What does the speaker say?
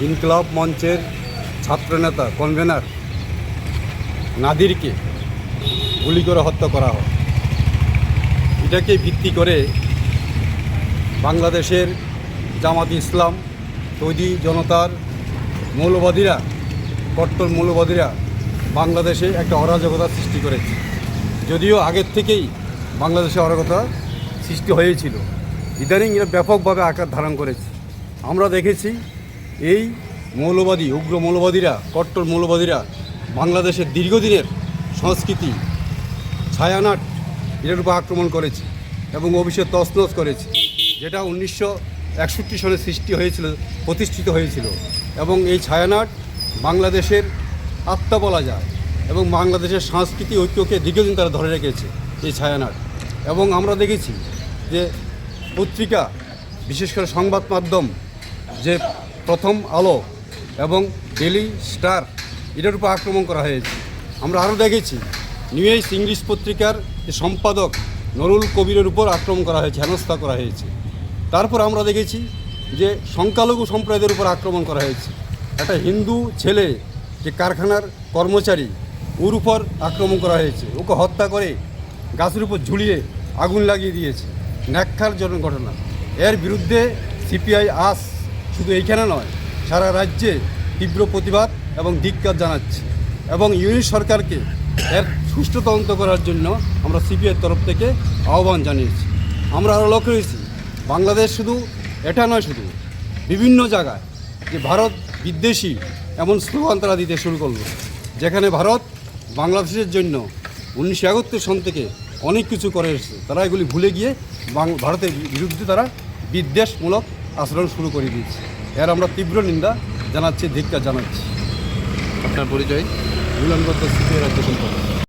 ইনকলাব মঞ্চের ছাত্রনেতা কনভেনার নাদিরকে গুলি করে হত্যা করা হয়। এটাকে ভিত্তি করে বাংলাদেশের জামাত ইসলাম, তৈরি জনতার মৌলবাদীরা, কট্টর মৌলবাদীরা বাংলাদেশে একটা অরাজকতা সৃষ্টি করেছে। যদিও আগের থেকেই বাংলাদেশে অরাজকতা সৃষ্টি হয়েছিল। ইদানিং এরা ব্যাপকভাবে আকার ধারণ করেছে। আমরা দেখেছি এই মৌলবাদী, উগ্র মৌলবাদীরা, কট্টর মৌলবাদীরা বাংলাদেশের দীর্ঘদিনের সংস্কৃতি, ছায়ানাট এটার উপর আক্রমণ করেছে এবং অভিষেক তছনছ করেছে, যেটা উনিশশো একষট্টি সালে সৃষ্টি হয়েছিল, প্রতিষ্ঠিত হয়েছিল। এবং এই ছায়ানাট বাংলাদেশের আত্মা বলা যায় এবং বাংলাদেশের সাংস্কৃতিক ঐক্যকে দীর্ঘদিন তারা ধরে রেখেছে এই ছায়ানাট। এবং আমরা দেখেছি যে পত্রিকা, বিশেষ করে সংবাদ মাধ্যম, যে প্রথম আলো এবং ডেলি স্টার এটার উপর আক্রমণ করা হয়েছে। আমরা আরও দেখেছি নিউ এজ ইংলিশ পত্রিকার সম্পাদক নরুল কবিরের উপর আক্রমণ করা হয়েছে, হেনস্থা করা হয়েছে। তারপর আমরা দেখেছি যে সংখ্যালঘু সম্প্রদায়ের উপর আক্রমণ করা হয়েছে। একটা হিন্দু ছেলে যে কারখানার কর্মচারী, ওর উপর আক্রমণ করা হয়েছে। ওকে হত্যা করে গাছের উপর ঝুলিয়ে আগুন লাগিয়ে দিয়েছে। ন্যাক্ষার জন্য ঘটনা। এর বিরুদ্ধে সিপিআই আস শুধু এইখানে নয়, সারা রাজ্যে তীব্র প্রতিবাদ এবং ধিক্কার জানাচ্ছে এবং ইউনিট সরকারকে এর সুষ্ঠু তদন্ত করার জন্য আমরা সিপিআইয়ের তরফ থেকে আহ্বান জানিয়েছি। আমরা আরও লক্ষ্য করেছি, বাংলাদেশ শুধু এটা নয়, শুধু বিভিন্ন জায়গায় যে ভারত বিদ্বেষী এমন স্লোগান তারা দিতে শুরু করল, যেখানে ভারত বাংলাদেশের জন্য উনিশশো একাত্তর সন থেকে অনেক কিছু করে এসেছে। তারা এগুলি ভুলে গিয়ে ভারতের বিরুদ্ধে তারা বিদ্বেষমূলক আচরণ শুরু করে দিয়েছে। এর আমরা তীব্র নিন্দা জানাচ্ছি ধিক্কার জানাচ্ছি। আপনার পরিচয়? মিলনগত রাজ্য সম্পর্কে